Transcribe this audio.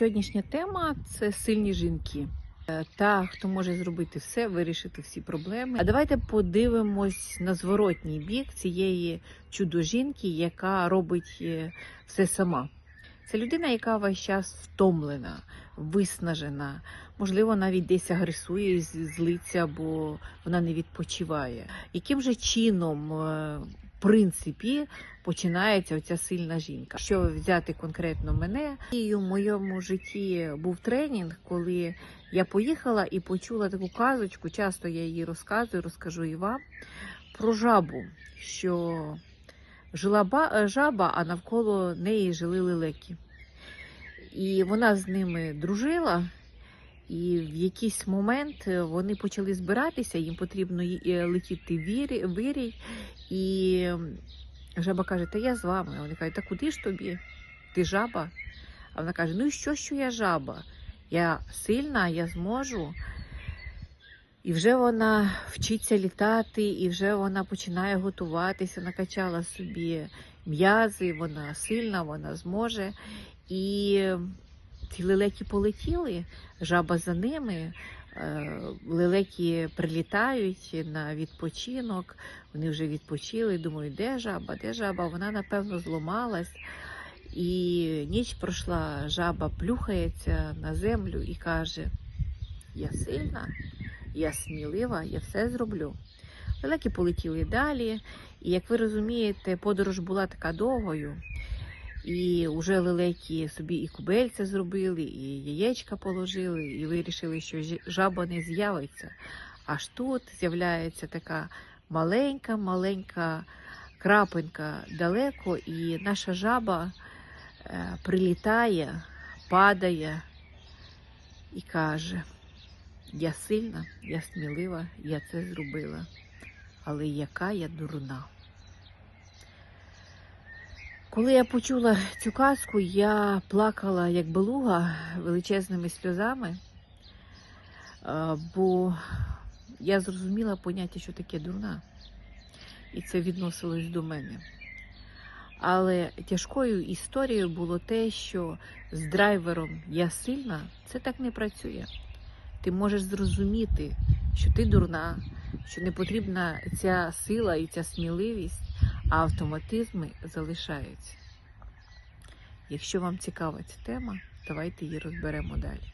Сьогоднішня тема це сильні жінки. Е, Та, хто може зробити все, вирішити всі проблеми. А давайте подивимось на зворотній бік цієї чудо-жінки, яка робить е, все сама. Це людина, яка весь час втомлена, виснажена, можливо, навіть десь агресує, злиться, бо вона не відпочиває. Яким же чином, е, принципі, починається оця сильна жінка? Що взяти конкретно мене, і в моєму житті був тренінг, коли я поїхала і почула таку казочку. Часто я її розказую, розкажу і вам про жабу, що жила жаба, а навколо неї жили лелеки. І вона з ними дружила. І в якийсь момент е, вони почали збиратися, їм потрібно е, летіти вирій. І жаба каже: Та я з вами. Вони кажуть, та куди ж тобі? Ти жаба? А вона каже: Ну і що, що я жаба? Я сильна, я зможу. І вже вона вчиться літати, і вже вона починає готуватися, накачала собі м'язи, вона сильна, вона зможе. І ці лелеки полетіли, жаба за ними. е, Лелеки прилітають на відпочинок, вони вже відпочили. Думаю, де жаба, де жаба? Вона, напевно, зламалась. І ніч пройшла, жаба плюхається на землю і каже: Я сильна, я смілива, я все зроблю. Лелеки полетіли далі, і як ви розумієте, подорож була така довгою. І вже лелеки собі і кубельця зробили, і яєчка положили, і вирішили, що жаба не з'явиться. Аж тут з'являється така маленька, маленька крапинка далеко, і наша жаба е, прилітає, падає і каже: Я сильна, я смілива, я це зробила. Але яка я дурна. Коли я почула цю казку, я плакала як белуга величезними сльозами, е, бо я зрозуміла поняття, що таке дурна, і це відносилось до мене. Але тяжкою історією було те, що з драйвером я сильна, це так не працює. Ти можеш зрозуміти, що ти дурна, що не потрібна ця сила і ця сміливість, автоматизми залишаються. Якщо вам цікава ця тема, давайте її розберемо далі.